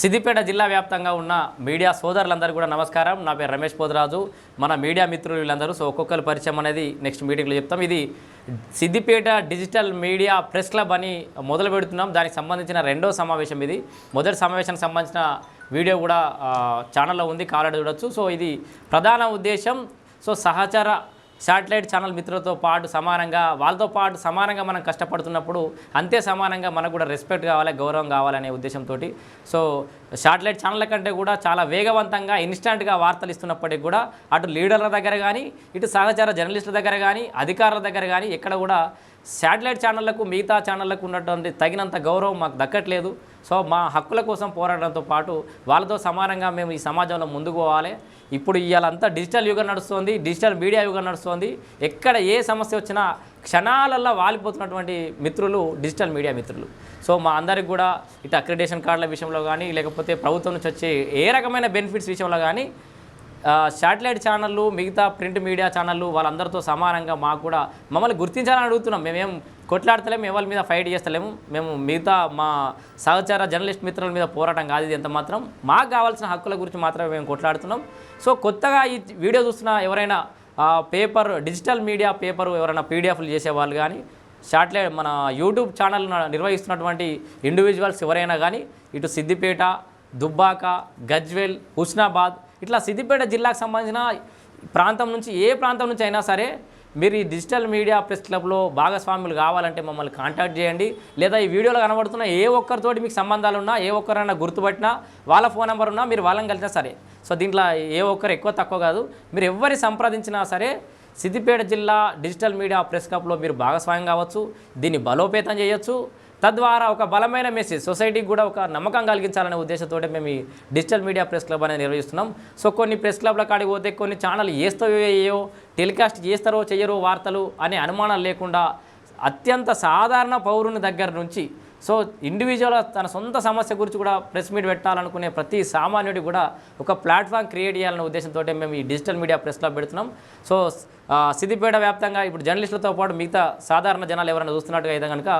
సిద్దిపేట జిల్లా వ్యాప్తంగా ఉన్న మీడియా సోదరులందరూ కూడా నమస్కారం. నా పేరు రమేష్ పోదరాజు మన మీడియా మిత్రులు వీళ్ళందరూ సో ఒక్కొక్కరు పరిచయం అనేది నెక్స్ట్ మీటింగ్లో చెప్తాం. ఇది Siddipet digital media press club అని మొదలు పెడుతున్నాం. దానికి సంబంధించిన రెండో సమావేశం ఇది. మొదటి సమావేశానికి సంబంధించిన వీడియో కూడా ఛానల్లో ఉంది. కాలడ చూడొచ్చు. సో ఇది ప్రధాన ఉద్దేశం. సో సహచర శాటిలైట్ ఛానల్ మిత్రులతో పాటు సమానంగా వాళ్ళతో పాటు సమానంగా మనం కష్టపడుతున్నప్పుడు అంతే సమానంగా మనకు కూడా రెస్పెక్ట్ కావాలి గౌరవం కావాలనే ఉద్దేశంతో సో శాటిలైట్ ఛానళ్ళ కంటే కూడా చాలా వేగవంతంగా ఇన్స్టాంట్గా వార్తలు ఇస్తున్నప్పటికీ కూడా అటు లీడర్ల దగ్గర కానీ ఇటు సహచార జర్నలిస్టుల దగ్గర కానీ అధికారుల దగ్గర కానీ ఎక్కడ కూడా శాటిలైట్ ఛానళ్ళకు మిగతా ఛానళ్ళకు ఉన్నటువంటి తగినంత గౌరవం మాకు దక్కట్లేదు. సో మా హక్కుల కోసం పోరాడడంతో పాటు వాళ్ళతో సమానంగా మేము ఈ సమాజంలో ముందుకు పోవాలి. ఇప్పుడు ఇవాళంతా డిజిటల్ యుగం నడుస్తుంది డిజిటల్ మీడియా యుగం నడుస్తుంది. ఎక్కడ ఏ సమస్య వచ్చినా క్షణాలల్లో వాలిపోతున్నటువంటి మిత్రులు డిజిటల్ మీడియా మిత్రులు. సో మా అందరికి కూడా ఇటు అక్రిడేషన్ కార్డుల విషయంలో కానీ లేకపోతే ప్రభుత్వం నుంచి వచ్చే ఏ రకమైన బెనిఫిట్స్ విషయంలో కానీ శాటిలైట్ ఛానళ్ళు మిగతా ప్రింట్ మీడియా ఛానళ్ళు వాళ్ళందరితో సమానంగా మాకు కూడా మమ్మల్ని గుర్తించాలని అడుగుతున్నాం. మేమేం కొట్లాడతలేము ఎవరి మీద ఫైట్ చేస్తలేము. మేము మిగతా మా సహచార జర్నలిస్ట్ మిత్రుల మీద పోరాటం కాదు ఇది ఎంత మాత్రం. మాకు కావాల్సిన హక్కుల గురించి మాత్రమే మేము కొట్లాడుతున్నాం. సో కొత్తగా ఈ వీడియో చూస్తున్న ఎవరైనా పేపర్ డిజిటల్ మీడియా పేపర్ ఎవరైనా పీడిఎఫ్లు చేసేవాళ్ళు కానీ శాటిలైట్ మన యూట్యూబ్ ఛానల్ నిర్వహిస్తున్నటువంటి ఇండివిజువల్స్ ఎవరైనా కానీ ఇటు సిద్దిపేట దుబ్బాక గజ్వేల్ హుస్నాబాద్ ఇట్లా సిద్దిపేట జిల్లాకు సంబంధించిన ప్రాంతం నుంచి ఏ ప్రాంతం నుంచి అయినా సరే మీరు ఈ డిజిటల్ మీడియా ప్రెస్ క్లబ్లో భాగస్వాములు కావాలంటే మమ్మల్ని కాంటాక్ట్ చేయండి. లేదా ఈ వీడియోలో కనబడుతున్న ఏ ఒక్కరితోటి మీకు సంబంధాలు ఉన్నా ఏ ఒక్కరైనా గుర్తుపట్టినా వాళ్ళ ఫోన్ నెంబర్ ఉన్నా మీరు వాళ్ళని కలిసినా సరే. సో దీంట్లో ఏ ఒక్కరు ఎక్కువ తక్కువ కాదు. మీరు ఎవరి సంప్రదించినా సరే సిద్దిపేట జిల్లా డిజిటల్ మీడియా ప్రెస్ క్లబ్లో మీరు భాగస్వామ్యం కావచ్చు. దీన్ని బలోపేతం చేయొచ్చు. తద్వారా ఒక బలమైన మెసేజ్ సొసైటీకి కూడా ఒక నమ్మకం కలిగించాలనే ఉద్దేశంతో మేము ఈ డిజిటల్ మీడియా ప్రెస్ క్లబ్ అనేది నిర్వహిస్తున్నాం. సో కొన్ని ప్రెస్ క్లబ్ల కాడికి పోతే కొన్ని ఛానల్ చేస్తాయో వేయో టెలికాస్ట్ చేస్తారో చేయరో వార్తలు అనే అనుమానాలు లేకుండా అత్యంత సాధారణ పౌరుని దగ్గర నుంచి సో ఇండివిజువల్ తన సొంత సమస్య గురించి కూడా ప్రెస్ మీట్ పెట్టాలనుకునే ప్రతి సామాన్యుడి కూడా ఒక ప్లాట్ఫామ్ క్రియేట్ చేయాలనే ఉద్దేశంతో మేము ఈ డిజిటల్ మీడియా ప్రెస్ క్లబ్ పెడుతున్నాం. సో సిద్దిపేట వ్యాప్తంగా ఇప్పుడు జర్నలిస్టులతో పాటు మిగతా సాధారణ జనాలు ఎవరైనా చూస్తున్నట్టుగా అయితే కనుక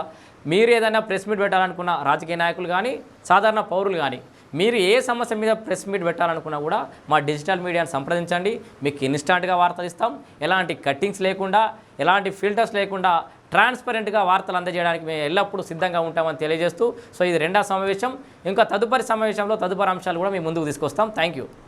మీరు ఏదైనా ప్రెస్ మీట్ పెట్టాలనుకున్న రాజకీయ నాయకులు కానీ సాధారణ పౌరులు కానీ మీరు ఏ సమస్య మీద ప్రెస్ మీట్ పెట్టాలనుకున్నా కూడా మా డిజిటల్ మీడియాను సంప్రదించండి. మీకు ఇన్స్టాంట్గా వార్తలు ఇస్తాం. ఎలాంటి కట్టింగ్స్ లేకుండా ఎలాంటి ఫిల్టర్స్ లేకుండా ట్రాన్స్పరెంట్గా వార్తలు అందజేయడానికి మేము ఎల్లప్పుడూ సిద్ధంగా ఉంటామని తెలియజేస్తూ సో ఇది రెండో సమావేశం. ఇంకా తదుపరి సమావేశంలో తదుపరి అంశాలు కూడా మేము ముందుకు తీసుకొస్తాం. Thank you.